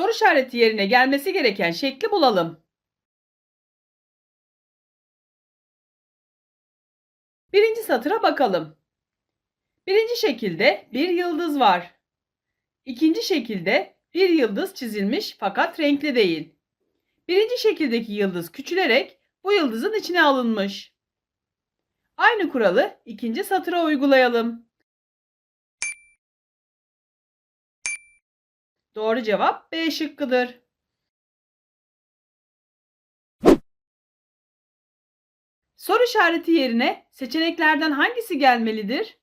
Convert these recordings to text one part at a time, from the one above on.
Soru işareti yerine gelmesi gereken şekli bulalım. Birinci satıra bakalım. Birinci şekilde bir yıldız var. İkinci şekilde bir yıldız çizilmiş fakat renkli değil. Birinci şekildeki yıldız küçülerek bu yıldızın içine alınmış. Aynı kuralı ikinci satıra uygulayalım. Doğru cevap B şıkkıdır. Soru işareti yerine seçeneklerden hangisi gelmelidir?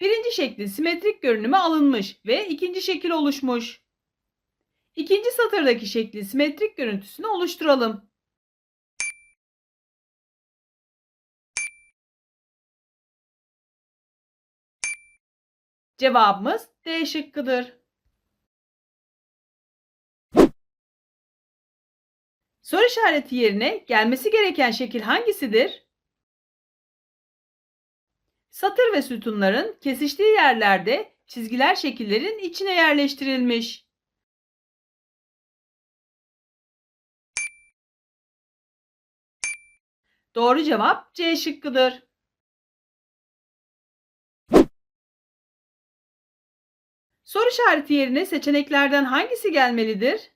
Birinci şeklin simetrik görünümü alınmış ve ikinci şekil oluşmuş. İkinci satırdaki şeklin simetrik görüntüsünü oluşturalım. Cevabımız D şıkkıdır. Soru işareti yerine gelmesi gereken şekil hangisidir? Satır ve sütunların kesiştiği yerlerde çizgiler şekillerin içine yerleştirilmiş. Doğru cevap C şıkkıdır. Soru işareti yerine seçeneklerden hangisi gelmelidir?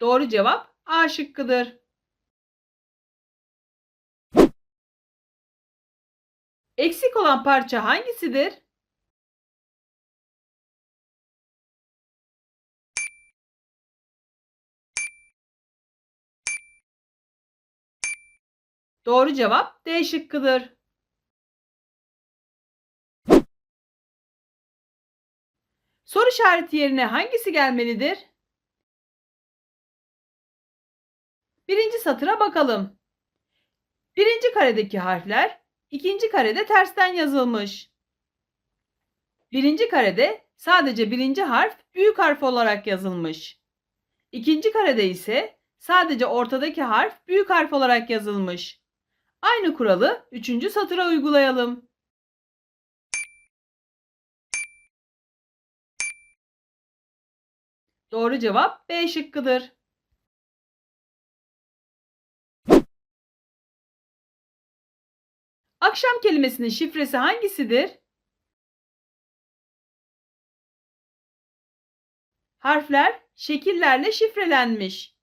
Doğru cevap A şıkkıdır. Eksik olan parça hangisidir? Doğru cevap D şıkkıdır. Soru işareti yerine hangisi gelmelidir? Birinci satıra bakalım. Birinci karedeki harfler ikinci karede tersten yazılmış. Birinci karede sadece birinci harf büyük harf olarak yazılmış. İkinci karede ise sadece ortadaki harf büyük harf olarak yazılmış. Aynı kuralı üçüncü satıra uygulayalım. Doğru cevap B şıkkıdır. Akşam kelimesinin şifresi hangisidir? Harfler şekillerle şifrelenmiş.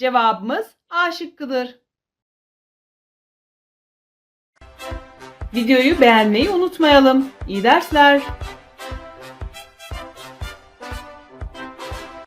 Cevabımız A şıkkıdır. Videoyu beğenmeyi unutmayalım. İyi dersler.